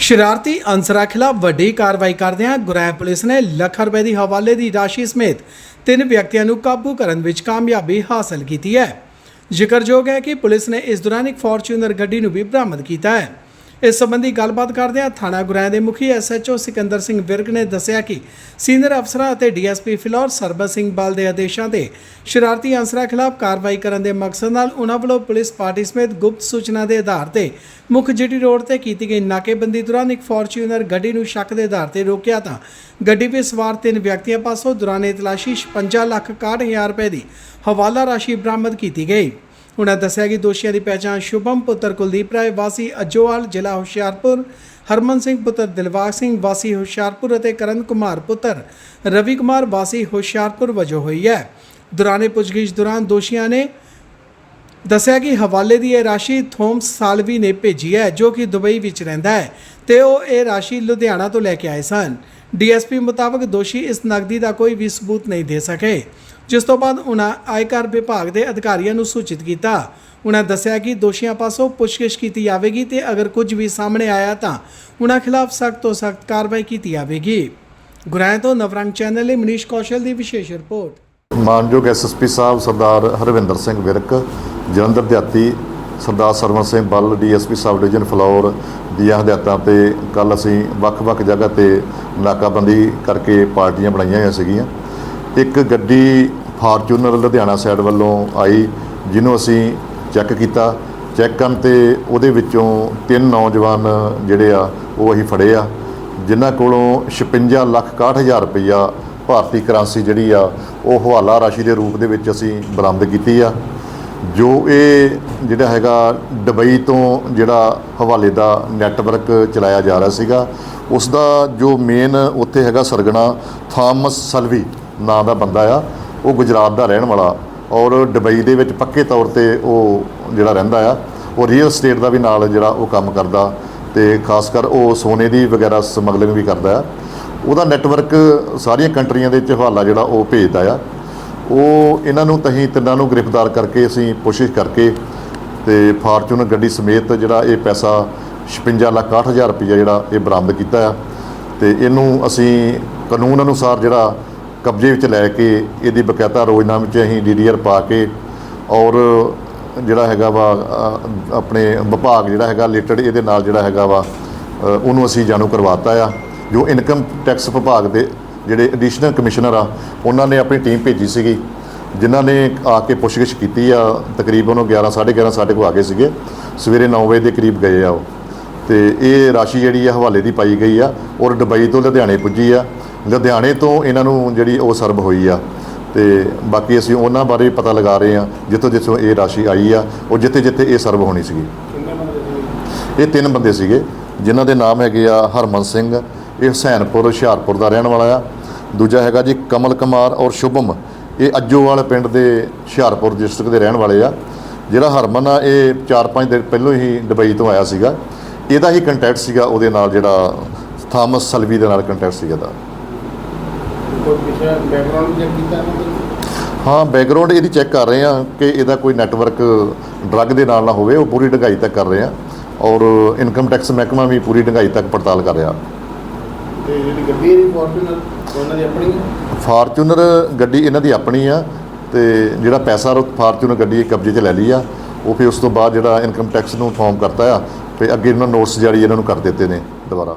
ਸ਼ਰਾਰਤੀ ਅਨਸਰਾਂ ਖਿਲਾਫ ਵੱਡੀ ਕਾਰਵਾਈ ਕਰਦਿਆਂ ਗੁਰੈਬ ਪੁਲਿਸ ਨੇ ਲੱਖ ਰੁਪਏ ਦੀ ਹਵਾਲੇ ਦੀ ਰਾਸ਼ੀ ਸਮੇਤ ਤਿੰਨ ਵਿਅਕਤੀਆਂ ਨੂੰ ਕਾਬੂ ਕਰਨ ਵਿੱਚ ਕਾਮਯਾਬੀ ਹਾਸਲ ਕੀਤੀ ਹੈ। ਜ਼ਿਕਰਯੋਗ ਹੈ ਕਿ ਪੁਲਿਸ ਨੇ ਇਸ ਦੌਰਾਨ ਇੱਕ ਫੋਰਚੂਨਰ ਗੱਡੀ ਨੂੰ ਵੀ ਬਰਾਮਦ ਕੀਤਾ ਹੈ। ਇਸ ਸੰਬੰਧੀ ਗੱਲਬਾਤ ਕਰਦਿਆਂ ਥਾਣਾ ਗੁਰੈਬ ਦੇ ਮੁਖੀ ਐਸਐਚਓ ਸਿਕੰਦਰ ਸਿੰਘ ਵਿਰਕ ਨੇ ਦੱਸਿਆ ਕਿ ਸੀਨੀਅਰ ਅਫਸਰਾਂ ਅਤੇ ਡੀਐਸਪੀ ਫਿਲੌਰ ਸਰਬਤ ਸਿੰਘ ਬਲ ਦੇ ਆਦੇਸ਼ਾਂ ਤੇ ਸ਼ਰਾਰਤੀ ਅਨਸਰਾਂ ਖਿਲਾਫ ਕਾਰਵਾਈ ਕਰਨ ਦੇ ਮਕਸਦ ਨਾਲ ਉਨ੍ਹਾਂ ਵੱਲੋਂ ਪੁਲਿਸ ਪਾਰਟੀ ਸਮੇਤ ਗੁਪਤ ਸੂਚਨਾ ਦੇ ਆਧਾਰ ਤੇ ਮੁੱਖ ਜੀਟੀ ਰੋਡ ਤੇ ਕੀਤੀ ਗਈ ਨਾਕੇਬੰਦੀ ਦੌਰਾਨ ਇੱਕ ਫੋਰਚੂਨਰ ਗੱਡੀ ਨੂੰ ਸ਼ੱਕ ਦੇ ਆਧਾਰ ਤੇ ਰੋਕਿਆ ਤਾਂ ਗੱਡੀ ਵਿੱਚ ਸਵਾਰ ਤਿੰਨ ਵਿਅਕਤੀਆਂ ਪਾਸੋਂ ਦੌਰਾਨ ਤਲਾਸ਼ੀ 56 ਲੱਖ 61000 ਰੁਪਏ ਦੀ ਹਵਾਲਾ ਰਾਸ਼ੀ ਬਰਾਮਦ ਕੀਤੀ ਗਈ। ਉਨ੍ਹਾਂ ਦੱਸਿਆ ਕਿ ਦੋਸ਼ੀਆਂ ਦੀ ਪਹਿਚਾਣ ਸ਼ੁਭਮ ਪੁੱਤਰ ਕੁਲਦੀਪ ਰਾਏ, ਵਾਸੀ ਅਜੋਵਾਲ, ਜ਼ਿਲ੍ਹਾ ਹੁਸ਼ਿਆਰਪੁਰ, ਹਰਮਨ ਸਿੰਘ ਪੁੱਤਰ ਦਿਲਬਾਗ ਸਿੰਘ, ਵਾਸੀ ਹੁਸ਼ਿਆਰਪੁਰ ਅਤੇ ਕਰਨ ਕੁਮਾਰ ਪੁੱਤਰ ਰਵੀ ਕੁਮਾਰ, ਵਾਸੀ ਹੁਸ਼ਿਆਰਪੁਰ ਵਜੋਂ ਹੋਈ ਹੈ। ਦੌਰਾਨੇ ਪੁੱਛਗਿੱਛ ਦੌਰਾਨ ਦੋਸ਼ੀਆਂ ਨੇ ਦੱਸਿਆ ਕਿ ਹਵਾਲੇ ਦੀ ਇਹ ਰਾਸ਼ੀ ਥੋਮਸ ਸਾਲਵੀ ਨੇ ਭੇਜੀ ਹੈ, ਜੋ ਕਿ ਦੁਬਈ ਵਿੱਚ ਰਹਿੰਦਾ ਹੈ ਤੇ ਉਹ ਇਹ ਰਾਸ਼ੀ ਲੁਧਿਆਣਾ ਤੋਂ ਲੈ ਕੇ ਆਏ ਸਨ। ਡੀਐਸਪੀ ਮੁਤਾਬਕ ਦੋਸ਼ੀ ਇਸ ਨਕਦੀ ਦਾ ਕੋਈ ਵੀ ਸਬੂਤ ਨਹੀਂ ਦੇ ਸਕੇ। ਜਿਸ ਤੋਂ ਬਾਅਦ ਉਹਨਾਂ ਆਇਕਰ ਵਿਭਾਗ ਦੇ ਅਧਿਕਾਰੀਆਂ ਨੂੰ ਸੂਚਿਤ ਕੀਤਾ। ਉਹਨਾਂ ਦੱਸਿਆ ਕਿ ਦੋਸ਼ੀਆਂ ਪਾਸੋਂ ਪੁੱਛਗਿੱਛ ਕੀਤੀ ਜਾਵੇਗੀ ਤੇ ਅਗਰ ਕੁਝ ਵੀ ਸਾਹਮਣੇ ਆਇਆ ਤਾਂ ਉਹਨਾਂ ਖਿਲਾਫ ਸਖਤ ਤੋਂ ਸਖਤ ਕਾਰਵਾਈ ਕੀਤੀ ਜਾਵੇਗੀ। ਗੁਰਾਇ ਤੋਂ ਨਵਰੰਗ ਚੈਨਲ ਲਈ ਮਨੀਸ਼ ਕੌਸ਼ਲ ਦੀ ਵਿਸ਼ੇਸ਼ ਰਿਪੋਰਟ। ਮਾਨਯੋਗ ਐਸਐਸਪੀ ਸਾਹਿਬ ਸਰਦਾਰ ਹਰਵਿੰਦਰ ਸਿੰਘ ਵਿਰਕ, ਜਲੰਧਰ ਦਿਹਾਤੀ Sardar Sarwan Singh Ball DSP sub division Phillaur ਦੀਆਂ ਹਦਾਇਤਾਂ ਤੇ ਕੱਲ ਅਸੀਂ ਵੱਖ-ਵੱਖ ਜਗ੍ਹਾ ਤੇ ਨਾਕਾਬੰਦੀ ਕਰਕੇ ਪਾਰਟੀਆਂ ਬਣਾਈਆਂ ਹੋਈਆਂ ਸੀਗੀਆਂ। ਇੱਕ ਗੱਡੀ ਫਾਰਚੂਨਰ ਲੁਧਿਆਣਾ ਸਾਈਡ ਵੱਲੋਂ ਆਈ, ਜਿਹਨੂੰ ਅਸੀਂ ਚੈੱਕ ਕੀਤਾ। ਚੈੱਕ ਕਰਨ ਤੇ ਉਹਦੇ ਵਿੱਚੋਂ ਤਿੰਨ ਨੌਜਵਾਨ ਜਿਹੜੇ ਆ, ਉਹ ਅਸੀਂ ਫੜੇ ਆ। ਜਿਨ੍ਹਾਂ ਕੋਲੋਂ 56 ਲੱਖ 61000 ਰੁਪਈਆ ਭਾਰਤੀ ਕਰੰਸੀ ਜਿਹੜੀ ਆ, ਉਹ ਹਵਾਲਾ ਰਾਸ਼ੀ ਦੇ ਰੂਪ ਦੇ ਵਿੱਚ ਅਸੀਂ ਬਰਾਮਦ ਕੀਤੀ ਆ। ਜੋ ਇਹ ਜਿਹੜਾ ਹੈਗਾ ਦੁਬਈ ਤੋਂ ਜਿਹੜਾ ਹਵਾਲੇ ਦਾ ਨੈਟਵਰਕ ਚਲਾਇਆ ਜਾ ਰਿਹਾ ਸੀਗਾ ਉਸ ਦਾ ਜੋ ਮੇਨ ਉੱਥੇ ਹੈਗਾ ਸਰਗਣਾ, ਥਾਮਸ ਸਲਵੀ ਨਾਂ ਦਾ ਬੰਦਾ ਆ। ਉਹ ਗੁਜਰਾਤ ਦਾ ਰਹਿਣ ਵਾਲਾ ਔਰ ਦੁਬਈ ਦੇ ਵਿੱਚ ਪੱਕੇ ਤੌਰ ਤੇ ਉਹ ਜਿਹੜਾ ਰਹਿੰਦਾ ਆ, ਉਹ ਰੀਅਲ ਸਟੇਟ ਦਾ ਵੀ ਨਾਲ ਜਿਹੜਾ ਉਹ ਕੰਮ ਕਰਦਾ ਤੇ ਖਾਸ ਕਰ ਉਹ ਸੋਨੇ ਦੀ ਵਗੈਰਾ ਸਮਗਲਿੰਗ ਵੀ ਕਰਦਾ ਆ। ਉਹਦਾ ਨੈਟਵਰਕ ਸਾਰੀਆਂ ਕੰਟਰੀਆਂ ਦੇ ਚ ਹਵਾਲਾ ਜਿਹੜਾ ਉਹ ਭੇਜਦਾ ਆ। ਉਹ ਇਹਨਾਂ ਨੂੰ ਤਹੀਂ ਤਿੰਨਾਂ ਨੂੰ ਗ੍ਰਿਫਤਾਰ ਕਰਕੇ ਅਸੀਂ ਕੋਸ਼ਿਸ਼ ਕਰਕੇ ਤੇ ਫਾਰਚੂਨਰ ਗੱਡੀ ਸਮੇਤ ਜਿਹੜਾ ਇਹ ਪੈਸਾ 56 ਲੱਖ 68000 ਰੁਪਈਆ ਜਿਹੜਾ ਇਹ ਬਰਾਮਦ ਕੀਤਾ ਆ। ਤੇ ਇਹਨੂੰ ਅਸੀਂ ਕਾਨੂੰਨ ਅਨੁਸਾਰ ਜਿਹੜਾ ਕਬਜ਼ੇ ਵਿੱਚ ਲੈ ਕੇ ਇਹਦੀ ਬਕਾਇਦਾ ਰੋਜ਼ਨਾਮੇ 'ਚ ਅਸੀਂ ਡੀਡੀਆਰ ਪਾ ਕੇ ਔਰ ਜਿਹੜਾ ਹੈਗਾ ਵਾ ਆਪਣੇ ਵਿਭਾਗ ਜਿਹੜਾ ਹੈਗਾ ਰਿਲੇਟਡ ਇਹਦੇ ਨਾਲ ਜਿਹੜਾ ਹੈਗਾ ਵਾ ਉਹਨੂੰ ਅਸੀਂ ਜਾਣੂ ਕਰਵਾਤਾ ਆ। ਜੋ ਇਨਕਮ ਟੈਕਸ ਵਿਭਾਗ ਦੇ ਜਿਹੜੇ ਐਡੀਸ਼ਨਲ ਕਮਿਸ਼ਨਰ ਆ, ਉਹਨਾਂ ਨੇ ਆਪਣੀ ਟੀਮ ਭੇਜੀ ਸੀਗੀ, ਜਿਨ੍ਹਾਂ ਨੇ ਆ ਕੇ ਪੁੱਛਗਿੱਛ ਕੀਤੀ ਆ, ਤਕਰੀਬਨ ਉਹ 11 11:30 ਸਾਡੇ ਕੋਲ ਆ ਗਏ ਸੀਗੇ, ਸਵੇਰੇ 9 ਵਜੇ ਦੇ ਕਰੀਬ ਗਏ ਆ ਉਹ। ਤੇ ਇਹ ਰਾਸ਼ੀ ਜਿਹੜੀ ਆ ਹਵਾਲੇ ਦੀ ਪਾਈ ਗਈ ਆ, ਔਰ ਦੁਬਈ ਤੋਂ ਲੁਧਿਆਣੇ ਪੁੱਜੀ ਆ। ਲੁਧਿਆਣੇ ਤੋਂ ਇਹਨਾਂ ਨੂੰ ਜਿਹੜੀ ਉਹ ਸਰਬ ਹੋਈ ਆ। ਤੇ ਬਾਕੀ ਅਸੀਂ ਉਹਨਾਂ ਬਾਰੇ ਪਤਾ ਲਗਾ ਰਹੇ ਆ ਜਿੱਥੋਂ ਜਿੱਥੋਂ ਇਹ ਰਾਸ਼ੀ ਆਈ ਆ ਉਹ ਜਿੱਥੇ ਜਿੱਥੇ ਇਹ ਸਰਬ ਹੋਣੀ ਸੀਗੀ। ਇਹ ਤਿੰਨ ਬੰਦੇ ਸੀਗੇ ਜਿਨ੍ਹਾਂ ਦੇ ਨਾਮ ਹੈਗੇ ਆ ਹਰਮਨ ਸਿੰਘ ਇਹ ਹੁਸੈਨਪੁਰ ਹੁਸ਼ਿਆਰਪੁਰ ਦਾ ਰਹਿਣ ਵਾਲਾ ਆ। ਦੂਜਾ ਹੈਗਾ ਜੀ ਕਮਲ ਕੁਮਾਰ ਔਰ ਸ਼ੁਭਮ ਇਹ ਅੱਜੋਵਾਲ ਪਿੰਡ ਦੇ ਹੁਸ਼ਿਆਰਪੁਰ ਡਿਸਟ੍ਰਿਕਟ ਦੇ ਰਹਿਣ ਵਾਲੇ ਆ। ਜਿਹੜਾ ਹਰਮਨ ਆ ਇਹ 4-5 ਦਿਨ ਪਹਿਲਾਂ ਹੀ ਦੁਬਈ ਤੋਂ ਆਇਆ ਸੀਗਾ। ਇਹਦਾ ਹੀ ਕੰਟੈਕਟ ਸੀਗਾ ਉਹਦੇ ਨਾਲ ਜਿਹੜਾ ਥਾਮਸ ਸਲਵੀ ਦੇ ਨਾਲ ਕੰਟੈਕਟ ਸੀਗਾ ਦਾ ਕੋਈ ਪਿਛਲਾ ਬੈਕਗ੍ਰਾਉਂਡ ਚੈੱਕ ਕੀਤਾ ਇਹਨਾਂ ਦਾ? ਹਾਂ ਬੈਕਗ੍ਰਾਉਂਡ ਇਹਦੀ ਚੈੱਕ ਕਰ ਰਹੇ ਆ ਕਿ ਇਹਦਾ ਕੋਈ ਨੈਟਵਰਕ ਡਰੱਗ ਦੇ ਨਾਲ ਨਾ ਹੋਵੇ ਉਹ ਪੂਰੀ ਢੰਗਾਈ ਤੱਕ ਕਰ ਰਹੇ ਆ ਔਰ ਇਨਕਮ ਟੈਕਸ ਮਹਿਕਮਾ ਵੀ ਪੂਰੀ ਢੰਗਾਈ ਤੱਕ ਪੜਤਾਲ ਕਰ ਰਿਹਾ ਤੇ ਜਿਹੜੀ ਗੱਡੀ ਹੈ ਫੋਰਚੂਨਰ ਉਹਨਾਂ ਦੀ ਆਪਣੀ ਹੈ? ਫਾਰਚੂਨਰ ਗੱਡੀ ਇਹਨਾਂ ਦੀ ਆਪਣੀ ਆ ਤੇ ਜਿਹੜਾ ਪੈਸਾ ਫਾਰਚੂਨਰ ਗੱਡੀ ਕਬਜ਼ੇ 'ਚ ਲੈ ਲਈ ਆ ਉਹ ਫਿਰ ਉਸ ਤੋਂ ਬਾਅਦ ਜਿਹੜਾ ਇਨਕਮ ਟੈਕਸ ਨੂੰ ਇਨਫੋਰਮ ਕਰਤਾ ਆ ਤੇ ਅੱਗੇ ਇਹਨਾਂ ਨੋਟਸ ਜਾਰੀ ਇਹਨਾਂ ਨੂੰ ਕਰ ਦਿੱਤੇ ਨੇ ਦੁਬਾਰਾ